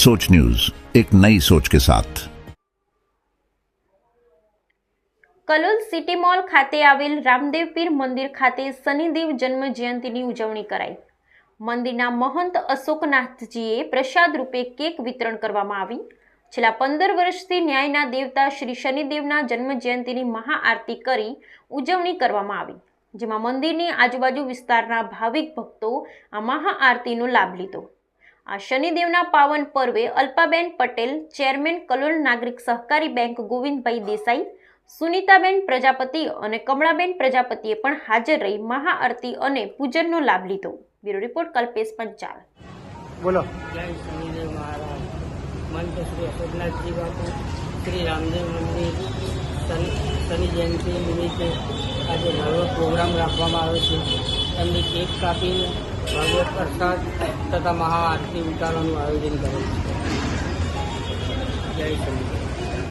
सोच न्यूज एक नई सोच के साथ કલોલ સિટી મોલ ખાતે આવેલ રામદેવ પીર મંદિર ખાતે શનિદેવ જન્મ જયંતિની ઉજવણી કરાઈ મંદિરના મહંત અશોકનાથજીએ પ્રસાદ રૂપે કેક વિતરણ કરવામાં આવી છેલ્લા પંદર વર્ષથી ન્યાયના દેવતા શ્રી શનિદેવના જન્મ જયંતિની મહાઆરતી કરી ઉજવણી કરવામાં આવી જેમાં મંદિરની આજુબાજુ વિસ્તારના ભાવિક ભક્તો આ મહાઆરતીનો લાભ લીધો આ શનિદેવના પાવન પર્વે અલ્પાબેન પટેલ ચેરમેન કલોલ નાગરિક સહકારી બેંક ગોવિંદભાઈ દેસાઈ સુનીતાબેન પ્રજાપતિ અને કમળાબેન પ્રજાપતિએ પણ હાજર રહી મહાઆરતી અને પૂજનનો લાભ લીધો. Bureau report Kalpesh Panchal. બોલો. જય શનિદેવ મહારાજ. મંત શ્રી અશોકનાથજી બાપુ શ્રી રામદેવ મંદિર. શનિ જયંતિ નિમિત્તે આજે ભવ્ય પ્રોગ્રામ રાખવામાં આવ્યો છે. એમની કેક કાપીને ભગવત પ્રસાદ તથા મહાઆરતી ઉતારવાનું આયોજન કરેલ છે. જય શનિદેવ